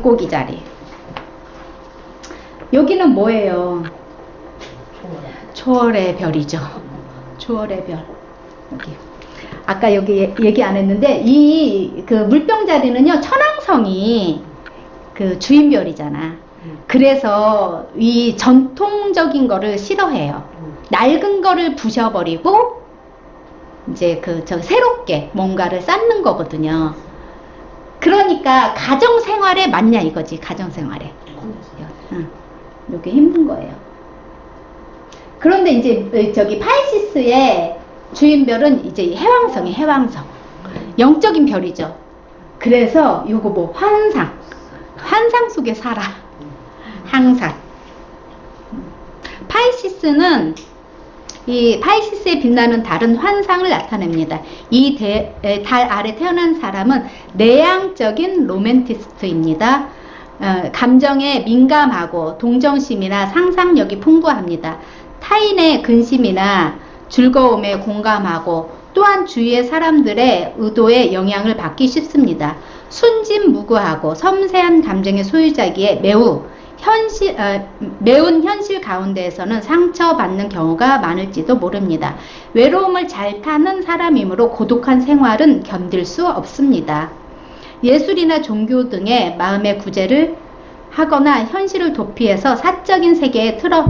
물고기 자리. 여기는 뭐예요? 초월의 별이죠. 초월의 별. 여기. 아까 여기 얘- 얘기 안 했는데 이 그 물병 자리는요 천왕성이 그 주인별이잖아. 그래서 이 전통적인 거를 싫어해요. 낡은 거를 부셔버리고 이제 그 저 새롭게 뭔가를 쌓는 거거든요. 그러니까 가정 생활에 맞냐 이거지 가정 생활에. 응. 이게 힘든 거예요. 그런데 이제 저기 파이시스의 주인별은 이제 해왕성이 해왕성. 영적인 별이죠. 그래서 요거 뭐 환상. 환상 속에 살아. 항상. 파이시스는 이 파이시스에 빛나는 달은 환상을 나타냅니다. 이 달 아래 태어난 사람은 내향적인 로맨티스트입니다. 어, 감정에 민감하고 동정심이나 상상력이 풍부합니다. 타인의 근심이나 즐거움에 공감하고 또한 주위의 사람들의 의도에 영향을 받기 쉽습니다. 순진무구하고 섬세한 감정의 소유자기에 매우 현실, 어, 매운 현실 가운데에서는 상처받는 경우가 많을지도 모릅니다. 외로움을 잘 타는 사람이므로 고독한 생활은 견딜 수 없습니다. 예술이나 종교 등의 마음의 구제를 하거나 현실을 도피해서 사적인 세계에 틀어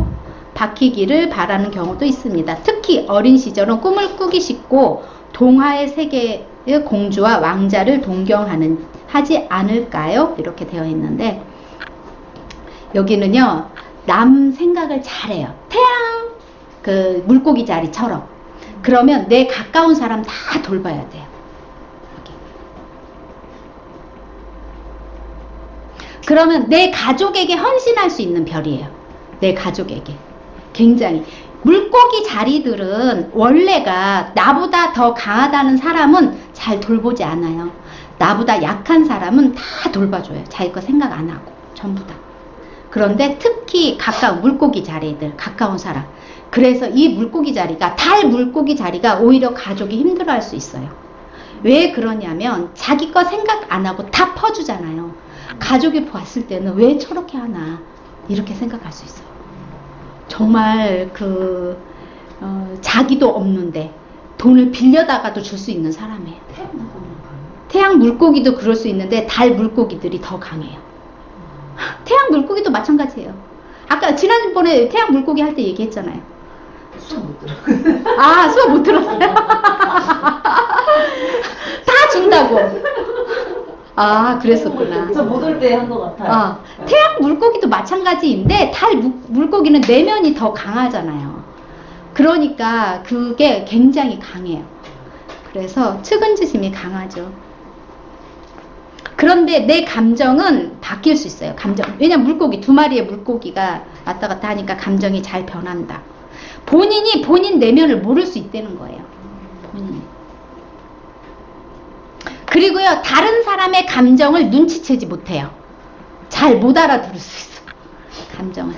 박히기를 바라는 경우도 있습니다. 특히 어린 시절은 꿈을 꾸기 쉽고 동화의 세계의 공주와 왕자를 동경하는 하지 않을까요? 이렇게 되어 있는데 여기는요 남 생각을 잘해요. 태양 그 물고기 자리처럼 그러면 내 가까운 사람 다 돌봐야 돼요. 그러면 내 가족에게 헌신할 수 있는 별이에요. 내 가족에게. 굉장히. 물고기 자리들은 원래가 나보다 더 강하다는 사람은 잘 돌보지 않아요. 나보다 약한 사람은 다 돌봐줘요. 자기 거 생각 안 하고. 전부 다. 그런데 특히 가까운 물고기 자리들, 가까운 사람. 그래서 이 물고기 자리가, 달 물고기 자리가 오히려 가족이 힘들어 할 수 있어요. 왜 그러냐면 자기 거 생각 안 하고 다 퍼주잖아요. 가족이 봤을 때는 왜 저렇게 하나 이렇게 생각할 수 있어요. 정말 그 어, 자기도 없는데 돈을 빌려다가도 줄 수 있는 사람이에요. 태양 물고기도 그럴 수 있는데 달 물고기들이 더 강해요. 태양 물고기도 마찬가지예요. 아까 지난번에 태양 물고기 할 때 얘기했잖아요. 수업 못 들어. 아 수업 못 들었어요? 다 준다고. 아 그랬었구나. 저 못 올 때 한 것 같아요. 아, 태양 물고기도 마찬가지인데 달 무- 물고기는 내면이 더 강하잖아요. 그러니까 그게 굉장히 강해요. 그래서 측은지심이 강하죠. 그런데 내 감정은 바뀔 수 있어요. 감정. 왜냐면 물고기 두 마리의 물고기가 왔다 갔다 하니까 감정이 잘 변한다. 본인이 본인 내면을 모를 수 있다는 거예요. 본인이. 그리고요, 다른 사람의 감정을 눈치채지 못해요. 잘 못 알아들을 수 있어. 감정을.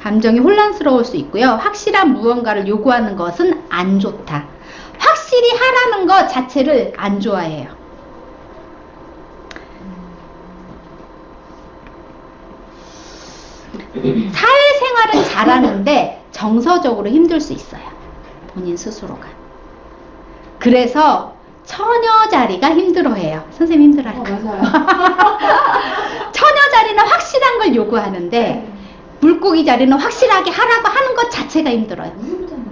감정이 혼란스러울 수 있고요. 확실한 무언가를 요구하는 것은 안 좋다. 확실히 하라는 것 자체를 안 좋아해요. 사회생활은 잘하는데 정서적으로 힘들 수 있어요. 본인 스스로가. 그래서 처녀 자리가 힘들어해요. 선생님 힘들어요. 어, 맞아요. 처녀 자리는 확실한 걸 요구하는데 물고기 자리는 확실하게 하라고 하는 것 자체가 힘들어요.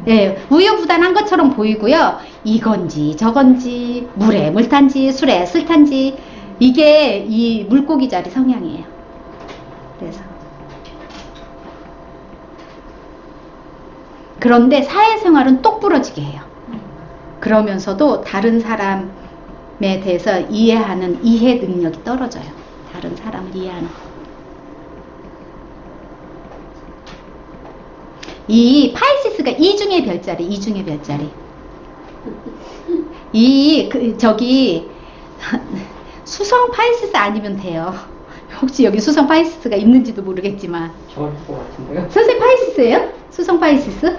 예, 우유부단한 것처럼 보이고요. 이건지 저건지 물에 물탄지 술에 술탄지 이게 이 물고기 자리 성향이에요. 그래서 그런데 사회생활은 똑부러지게 해요. 그러면서도 다른 사람에 대해서 이해하는 이해 능력이 떨어져요. 다른 사람을 이해하는. 이 파이시스가 이중의 별자리, 이중의 별자리. 이, 그, 저기, 수성 파이시스 아니면 돼요. 혹시 여기 수성 파이시스가 있는지도 모르겠지만. 저럴 것 같은데요? 선생님 파이시스예요? 수성 파이시스?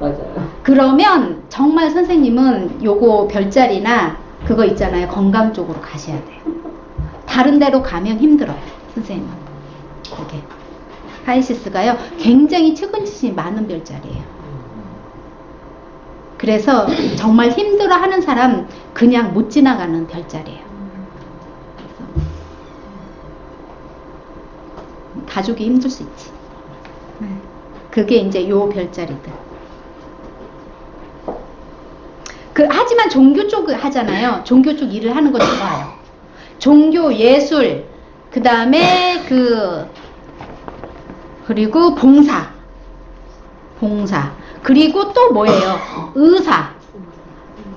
맞아요. 그러면 정말 선생님은 요거 별자리나 그거 있잖아요. 건강 쪽으로 가셔야 돼요. 다른 데로 가면 힘들어요. 선생님은. 그게. 파이시스가요. 굉장히 측은지심이 많은 별자리예요. 그래서 정말 힘들어 하는 사람 그냥 못 지나가는 별자리예요. 가족이 힘들 수 있지. 네. 그게 이제 요 별자리들. 그 하지만 종교 쪽 하잖아요. 종교 쪽 일을 하는 거 좋아요. 종교 예술 그 다음에 그 그리고 봉사 봉사 그리고 또 뭐예요? 의사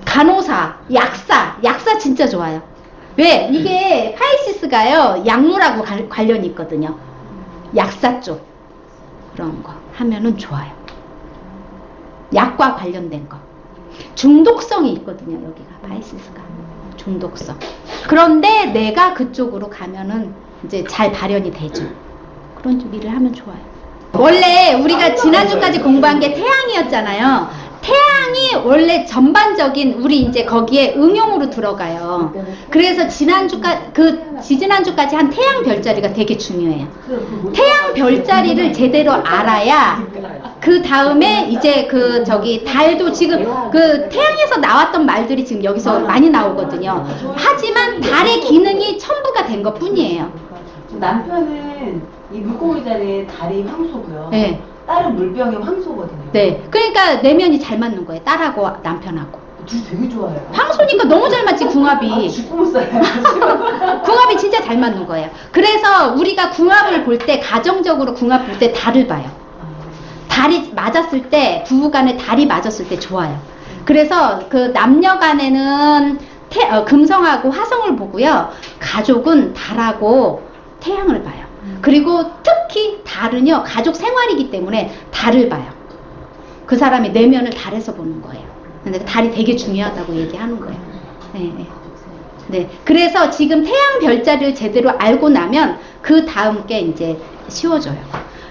간호사 약사 약사 진짜 좋아요. 왜 이게 파이시스가요 약물하고 관- 관련이 있거든요. 약사 쪽 그런 거 하면은 좋아요. 약과 관련된 거. 중독성이 있거든요, 여기가 바이시스가. 중독성. 그런데 내가 그쪽으로 가면은 이제 잘 발현이 되죠. 그런 쪽 일을 하면 좋아요. 원래 우리가 지난주까지 공부한 게 태양이었잖아요. 태양이 원래 전반적인 우리 이제 거기에 응용으로 들어가요. 그래서 지난주까 그 지지난주까지 한 태양 별자리가 되게 중요해요. 태양 별자리를 제대로 알아야 그 다음에 이제 그 저기 달도 지금 그 태양에서 나왔던 말들이 지금 여기서 많이 나오거든요. 하지만 달의 기능이 첨부가 된 것 뿐이에요. 남편은 이 물고기 자리에 달이 황소고요. 네. 딸은 물병이 황소거든요. 네. 그러니까 내면이 잘 맞는 거예요. 딸하고 남편하고. 둘 되게 좋아해요. 황소니까 너무 잘 맞지 아, 궁합이. 죽고 못 살아요. 궁합이 진짜 잘 맞는 거예요. 그래서 우리가 궁합을 볼 때 가정적으로 궁합 볼 때 달을 봐요. 달이 맞았을 때 부부간에 달이 맞았을 때 좋아요. 그래서 그 남녀 간에는 태, 어, 금성하고 화성을 보고요. 가족은 달하고 태양을 봐요. 그리고 특히 달은요 가족 생활이기 때문에 달을 봐요. 그 사람의 내면을 달에서 보는 거예요. 근데 달이 되게 중요하다고 얘기하는 거예요. 네, 네. 네. 그래서 지금 태양 별자리를 제대로 알고 나면 그 다음 게 이제 쉬워져요.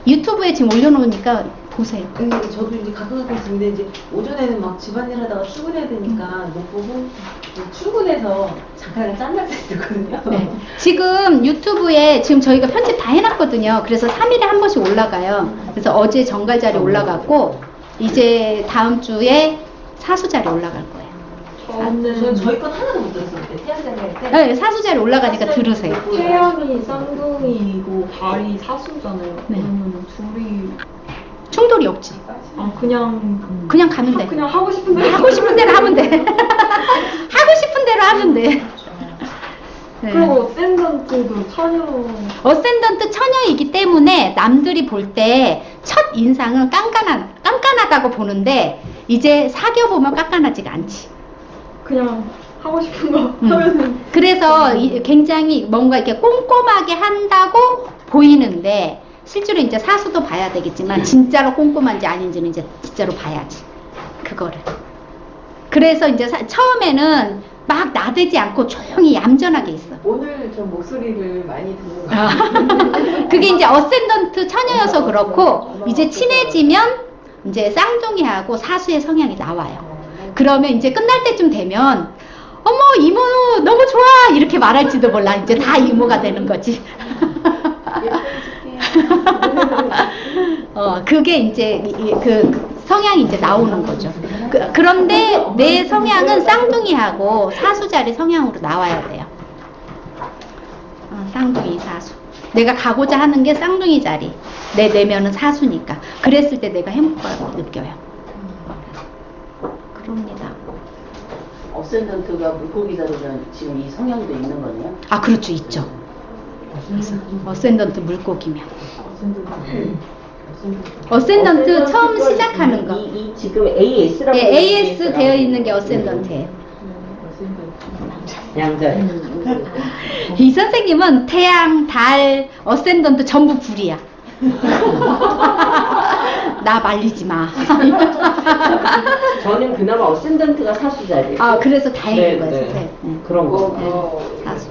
유튜브에 지금 올려놓으니까 보세요. 근데 저도 이제 가끔 가끔씩 근데 이제 오전에는 막 집안일 하다가 출근해야 되니까 못 보고 이제 출근해서 잠깐 짠날 때 있거든요. 네. 지금 유튜브에 지금 저희가 편집 다 해놨거든요. 그래서 3일에 한 번씩 올라가요. 그래서 어제 정갈 자리 올라갔고, 이제 다음 주에 사수 자리 올라갈 거예요. 저는 저희 건 하나도 못 들었어요. 그때 태양자리 할 때. 네, 사수 자리 올라가니까 들으세요. 태양이 쌍둥이고 달이 사수잖아요. 네. 그러면 둘이 충돌이 없지. 아 그냥 그냥 가면 돼. 그냥 하고 싶은 대로 하고 싶은 대로 하면 돼. 하고 싶은 대로 하면 돼. 네. 그리고 어센던트도 처녀 어센던트 처녀이기 때문에 남들이 볼 때 첫 인상은 깐깐한, 깐깐하다고 보는데 이제 사귀어 보면 깐깐하지가 않지. 그냥 하고 싶은 거 음. 하면은 그래서 이- 굉장히 뭔가 이렇게 꼼꼼하게 한다고 보이는데 실제로 이제 사수도 봐야 되겠지만 진짜로 꼼꼼한지 아닌지는 이제 진짜로 봐야지. 그거를. 그래서 이제 사- 처음에는 막 나대지 않고 조용히 얌전하게 있어. 오늘 좀 목소리를 많이 듣는 것 아, 같아요. 그게 이제 어센던트 처녀여서 그렇고 이제 친해지면 이제 쌍둥이하고 사수의 성향이 나와요. 그러면 이제 끝날 때쯤 되면 어머 이모 너무 좋아 이렇게 말할지도 몰라 이제 다 이모가 되는 거지. 어 그게 이제 그, 그 성향이 이제 나오는 거죠. 그, 그런데 내 성향은 쌍둥이하고 사수자리 성향으로 나와야 돼요. 어, 쌍둥이 사수. 내가 가고자 하는 게 쌍둥이 자리. 내 내면은 사수니까. 그랬을 때 내가 행복감을 느껴요. 그럽니다. 어센던트가 물고기 자리면 지금 이 성향도 있는 거네요. 아, 그렇죠. 있죠. 그래서 어센던트 물고기면. 어센던트 처음 시작하는 거. 이, 이 지금 AS라고 예, AS 되어 있는 게 어센던트예요. 양자리. 이 선생님은 태양, 달, 어센던트 전부 불이야. 나 말리지 마. 저는 그나마 어센던트가 사수자리. 아, 그래서 다행인 네, 거야, 네. 선생님. 네. 그런 거. 어, 사수.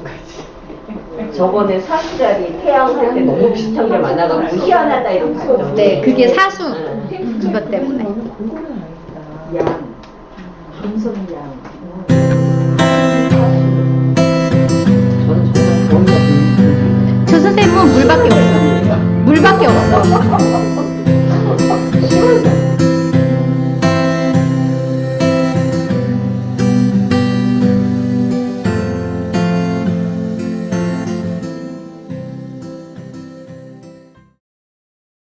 저번에 사수자리 태양 할 때 너무 비슷한 게 많아가지고 희한하다 이러고 봤죠. 네, 그게 사수. 네. 그것 때문에. 공부는 알겠다. 양. 감성